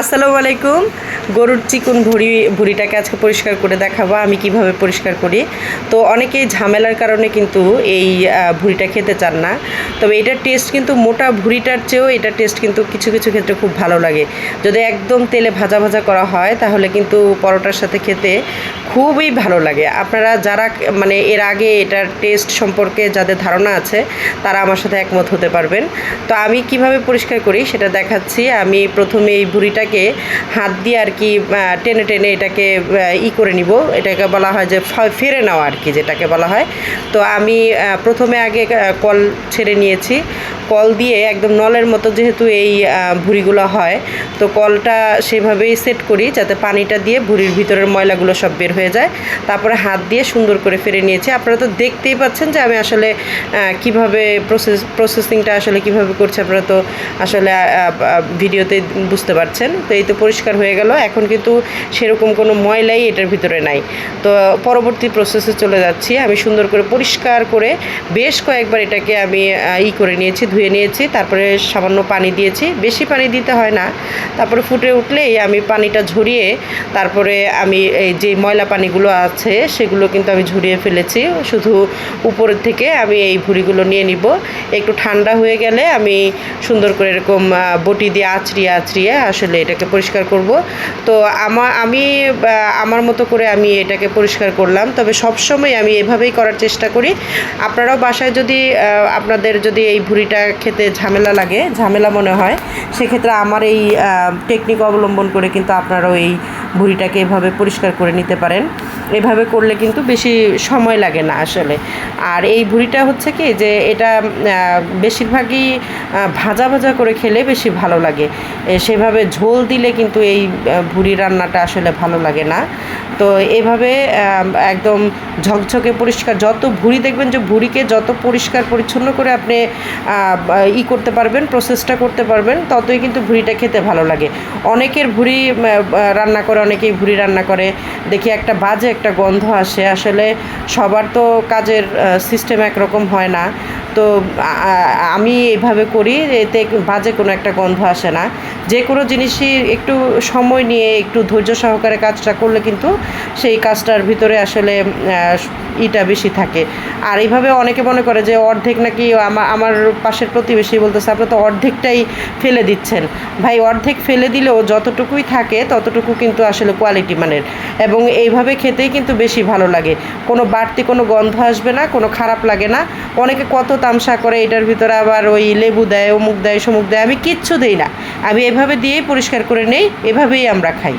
আসসালামু আলাইকুম। গরুর চিকুন ভুড়ি, ভুড়িটাকে আজকে পরিষ্কার করে দেখাবো, আমি কীভাবে পরিষ্কার করি। তো অনেকেই ঝামেলার কারণে কিন্তু এই ভুড়িটা খেতে চান না। তবে এটার টেস্ট কিন্তু মোটা ভুড়িটার চেয়েও এটার টেস্ট কিন্তু কিছু কিছু ক্ষেত্রে খুব ভালো লাগে। যদি একদম তেলে ভাজা ভাজা করা হয়, তাহলে কিন্তু পরোটার সাথে খেতে খুবই ভালো লাগে। আপনারা যারা মানে এর আগে এটার টেস্ট সম্পর্কে যাদের ধারণা আছে, তারা আমার সাথে একমত হতে পারবেন। তো আমি কীভাবে পরিষ্কার করি, সেটা দেখাচ্ছি। আমি প্রথমে এই ভুড়িটাকে হাত দিয়ে আর কি টেনে টেনে এটাকে ই করে নিব। এটাকে বলা হয় যে ফেরে নেওয়া আর কি যেটাকে বলা হয়। তো আমি প্রথমে আগে কল ছেড়ে নিয়েছি। কল দিয়ে একদম নলের মতো যেহেতু এই ভুঁড়িগুলো হয়, তো কলটা সেভাবেই সেট করি যাতে পানিটা দিয়ে ভুঁড়ির ভিতরের ময়লাগুলো সব বের হয়ে যায়। তারপরে হাত দিয়ে সুন্দর করে ফেরে নিয়েছি। আপনারা তো দেখতেই পাচ্ছেন যে আমি আসলে কীভাবে প্রসেস, প্রসেসিংটা আসলে কীভাবে করছি আপনারা তো আসলে ভিডিওতে বুঝতে পারছেন। তো এই তো পরিষ্কার হয়ে গেল। এখন কিন্তু সেরকম কোনো ময়লাই এটার ভিতরে নাই। তো পরবর্তী প্রসেসে চলে যাচ্ছি। আমি সুন্দর করে পরিষ্কার করে বেশ কয়েকবার এটাকে আমি ই করে নিয়েছি ধুয়ে নিয়েছি, তারপরে সামান্য পানি দিয়েছি। বেশি পানি দিতে হয় না। তারপরে ফুটে উঠলেই আমি পানিটা ঝরিয়ে, তারপরে আমি এই যে ময়লা পানিগুলো আছে, সেগুলো কিন্তু আমি ঝরিয়ে ফেলেছি। শুধু উপরের থেকে আমি এই ভুঁড়িগুলো নিয়ে নিব। একটু ঠান্ডা হয়ে গেলে আমি সুন্দর করে এরকম বটি দিয়ে আঁচড়িয়ে আঁচড়িয়ে আসলে এটাকে পরিষ্কার করব। তো আমার আমি আমার মতো করে আমি এটাকে পরিষ্কার করলাম। তবে সবসময় আমি এভাবেই করার চেষ্টা করি। আপনারাও বাসায় যদি আপনাদের যদি এই ভুঁড়িটা খেতে ঝামেলা লাগে, ঝামেলা মনে হয়। সেক্ষেত্রে আমার এই টেকনিক অবলম্বন করে কিন্তু আপনারাও এই ভুঁড়িটাকে এভাবে পরিষ্কার করে নিতে পারেন। এভাবে করলে কিন্তু বেশি সময় লাগে না আসলে। আর এই ভুঁড়িটা হচ্ছে কি যে এটা বেশিরভাগই ভাজা ভাজা করে খেলে বেশি ভালো লাগে। সেভাবে ঝোল দিলে কিন্তু এই ভুঁড়ি রান্নাটা আসলে ভালো লাগে না। তো এভাবে একদম ঝকঝকে পরিষ্কার, যত ভুঁড়ি দেখবেন যে ভুঁড়িকে যত পরিষ্কার পরিচ্ছন্ন করে আপনি ই করতে পারবেন প্রসেসটা করতে পারবেন, ততই কিন্তু ভুঁড়িটা খেতে ভালো লাগে। অনেকের ভুঁড়ি রান্না করে অনেকেই ভুড়ি রান্না করে। দেখি একটা বাজে একটা গন্ধ আসে। আসলে সবার তো কাজের সিস্টেম একরকম হয় না। তো আমি এভাবে করি এতে বাজে কোনো একটা গন্ধ আসে না। যে কোনো জিনিসই একটু সময় নিয়ে একটু ধৈর্য সহকারে কাজটা করলে কিন্তু সেই কাজটার ভিতরে আসলে ইটা বেশি থাকে। আর এইভাবে অনেকে মনে করে যে অর্ধেক নাকি আমার আমার পাশের প্রতিবেশী বলতেছে, আপনি তো অর্ধেকটাই ফেলে দিচ্ছেন। ভাই, অর্ধেক ফেলে দিলেও যতটুকুই থাকে, ততটুকু কিন্তু আসলে কোয়ালিটি মানের। এবং এইভাবে খেতেই কিন্তু বেশি ভালো লাগে। কোনো বাড়তি কোনো গন্ধ আসবে না, কোনো খারাপ লাগে না। অনেকে কত তামসা করে এটার ভিতরে আবার ওই লেবু দেয়, অমুক দেয়, সমুক দেয়, আমি কিচ্ছু দিই না। আমি এভাবে দিয়েই পরিষ্কার করে নেই, এভাবেই আমরা খাই।